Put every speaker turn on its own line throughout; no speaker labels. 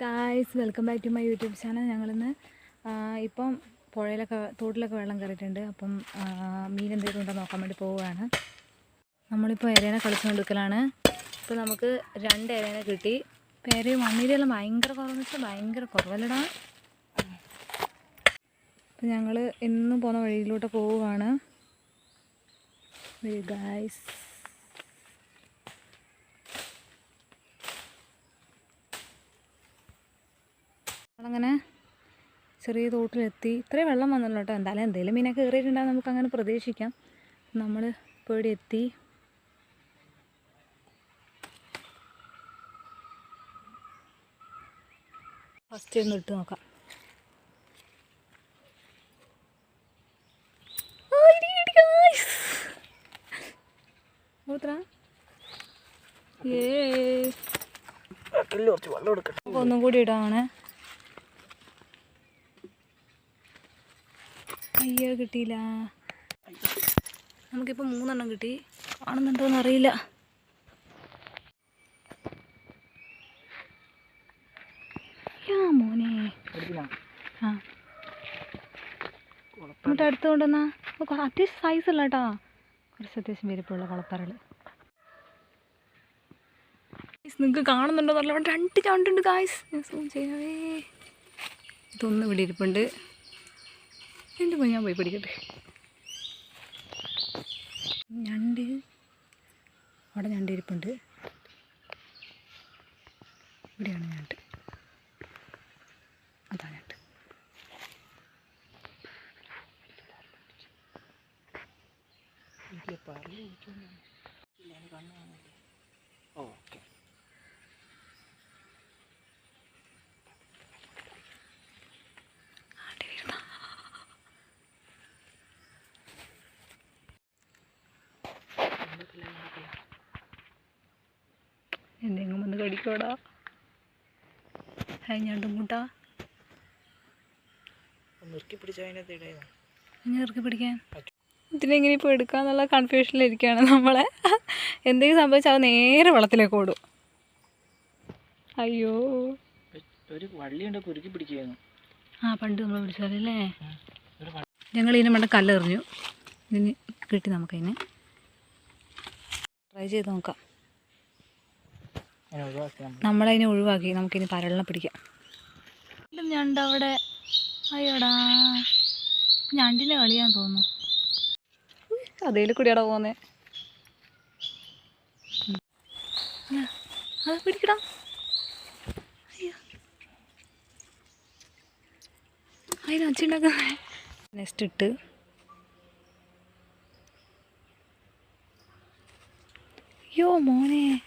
Guys welcome back to my YouTube channel ഞങ്ങളിന്ന് ഇപ്പം പുഴയിലൊക്കെ തോട്ടിലൊക്കെ വെള്ളം കയറിയിട്ടുണ്ട്. അപ്പം മീൻ എന്തെങ്കിലും ഉണ്ടോ നോക്കാൻ വേണ്ടി പോവുകയാണ്. നമ്മളിപ്പോൾ എരേനെ കളിച്ചുകൊണ്ടിരിക്കലാണ്. ഇപ്പോൾ നമുക്ക് രണ്ട് എരേനെ കിട്ടി. ഇപ്പോൾ എരയും മണ്ണീരെല്ലാം ഭയങ്കര കുറവെന്ന് വെച്ചാൽ ഭയങ്കര കുറവല്ലടാ. അപ്പം ഞങ്ങൾ ഇന്നും പോകുന്ന വഴിയിലോട്ട് പോവുകയാണ്. ഗായ്സ് നമ്മളങ്ങനെ ചെറിയ തോട്ടിലെത്തി. ഇത്രയും വെള്ളം വന്നല്ലോ കേട്ടോ എന്തായാലും എന്തെങ്കിലും മീനൊക്കെ കയറിയിട്ടുണ്ടാകും നമുക്ക് അങ്ങനെ പ്രതീക്ഷിക്കാം. നമ്മൾ ഇവിടെ എത്തി. ഫസ്റ്റ് ഒന്ന് ഇട്ട് നോക്കാം. ഒന്നും കൂടി ഇടാണ്. അയ്യോ കിട്ടിയില്ല. നമുക്കിപ്പോൾ മൂന്നെണ്ണം കിട്ടി. കാണുന്നുണ്ടോന്ന് അറിയില്ല മോനെ. ആ. എന്നിട്ട് അടുത്ത് കൊണ്ടുവന്നാ? അത്യാവശ്യം സൈസ് ഉള്ള കേട്ടോ. കുറച്ച് അത്യാവശ്യം വലിപ്പമുള്ള കുളപ്പറകൾ നിങ്ങൾക്ക് കാണുന്നുണ്ടോ നല്ല രണ്ട് ചാണ്ടുണ്ട് ഗായ്സ് ഞാൻ സൂം ചെയ്യാവേ ഇതൊന്ന് ഇവിടെ ഇരിപ്പുണ്ട്. എന്റെ പോയി ഞാൻ പോയി പിടിക്കട്ടെ. ഞണ്ട്. അവിടെ ഞണ്ടിരിപ്പുണ്ട്. ഇവിടെയാണ് ഞണ്ട് അതാ ഞണ്ട്
ഓക്കെ
ഹായ് ഞണ്ടും കൂട്ടാ ഇറക്കി പിടിക്കാൻ. ഇതിനെങ്ങനെ ഇപ്പോൾ എടുക്കാന്നുള്ള കൺഫ്യൂഷനിലിരിക്കുകയാണ് നമ്മളെ. എന്തെങ്കിലും സംഭവിച്ചാൽ അവ നേരെ വെള്ളത്തിലേക്ക് ഓടും. അയ്യോ.
ഒരു വള്ളിയുണ്ട് കുരുക്കി പിടിക്കുകയായിരുന്നു.
ആ പണ്ട് നമ്മൾ പിടിച്ചാലല്ലേ ഞങ്ങൾ ഇതിനെ വേണ്ട കല്ലെറിഞ്ഞു. ഇതിന് കിട്ടി നമുക്കതിനെ ട്രൈ ചെയ്ത് നോക്കാം. നമ്മളതിനെ ഒഴിവാക്കി നമുക്കിനി പരളിനെ പിടിക്കാം. വീണ്ടും ഞണ്ട് അവിടെ അയ്യോടാ ഞണ്ടിനെ കളിയാൻ തോന്നുന്നു. അതേൽ കൂടിയാടാ പോന്നെ. അത് പിടിക്കടാ. അയ്യോ. അതിന് അച്ഛണ്ടാക്കുന്ന നെക്സ്റ്റ് ഇട്ട്. യോ മോനെ.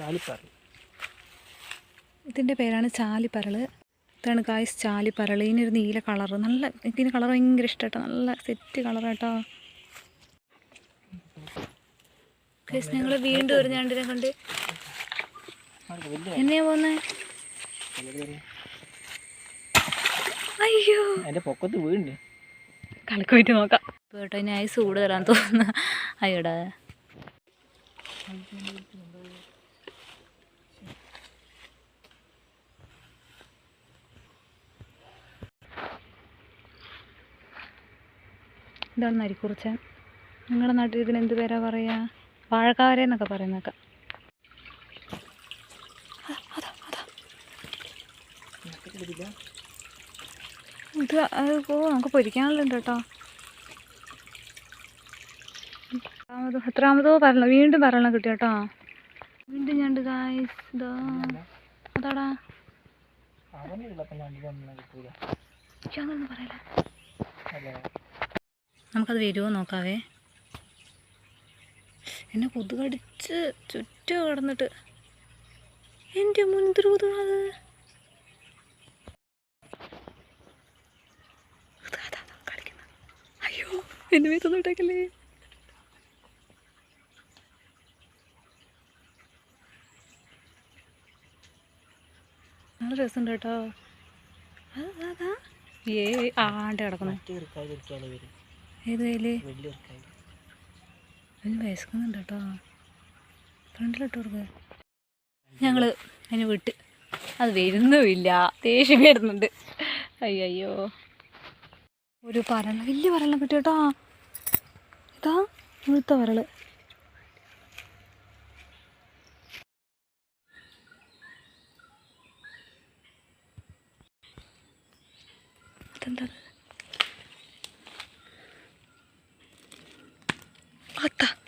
ചാലിപ്പാറി.
ഇതിന്റെ പേരാണ് ചാലിപ്പരൾ. ഇതാണ് കായ്സ് ചാലിപ്പരൾ. ഇതിനൊരു നീല കളർ നല്ല ഇതിന് കളർ ഭയങ്കര ഇഷ്ടമായിട്ടോ നല്ല സെറ്റ് കളറാട്ടോ ഗൈസ് ഞങ്ങൾ വീണ്ടും ഒരു ഞണ്ടിനെ കൊണ്ട് എന്നെയാ പോന്നെ? അയ്യോ.
എന്റെ പൊക്കത്ത് വീണ്ട്
കളിക്ക് പോയിട്ട് നോക്കാം. കേട്ടോ ഇനി ഐസ് കൂടുതലാന്ന് തോന്നുന്നു. അയ്യോടാ. ഇതാണ് നരിക്കുറിച്ചൻ നിങ്ങളുടെ നാട്ടിൽ ഇതിന് എന്ത് പേരാ പറയാ വാഴക്കാര എന്നൊക്കെ പറയുന്നേക്കാം ഇത് അത് നമുക്ക് പൊരിക്കാനുള്ളുണ്ട് കേട്ടോ. എത്രാമതോ എത്രാമതോ പറയണം വീണ്ടും പറയണം കിട്ടി കേട്ടോ. വീണ്ടും ഞണ്ട് ഗായ്സ് ഇതാ. അതാടാ. പറയല നമുക്കത് വരുമോ നോക്കാവേ. എന്നെ കൊതുകടിച്ച് ചുറ്റും കിടന്നിട്ട്. എന്റെ കളിക്കുന്നു. അയ്യോ എന്നെ മേത്തൊന്നും ഇട്ടേക്കല്ലേ. നല്ല രസമുണ്ട് കേട്ടോ. ഏ ആണ്ട് കിടക്കുന്നു. ഏത്
കയ്യിൽ
അതിന് വയസ്ക്കുന്നുണ്ട് കേട്ടോ ഫ്രണ്ടിലിട്ട് കൊടുക്കുക ഞങ്ങൾ അതിന് വിട്ട്. അത് വരുന്നുമില്ല. ദേഷ്യം വരുന്നുണ്ട്. അയ്യോ ഒരു പരള വലിയ പരളം കിട്ടി കേട്ടോ. ഇതാ മുഴുത്ത പരൾ. അതെന്താ 맞다.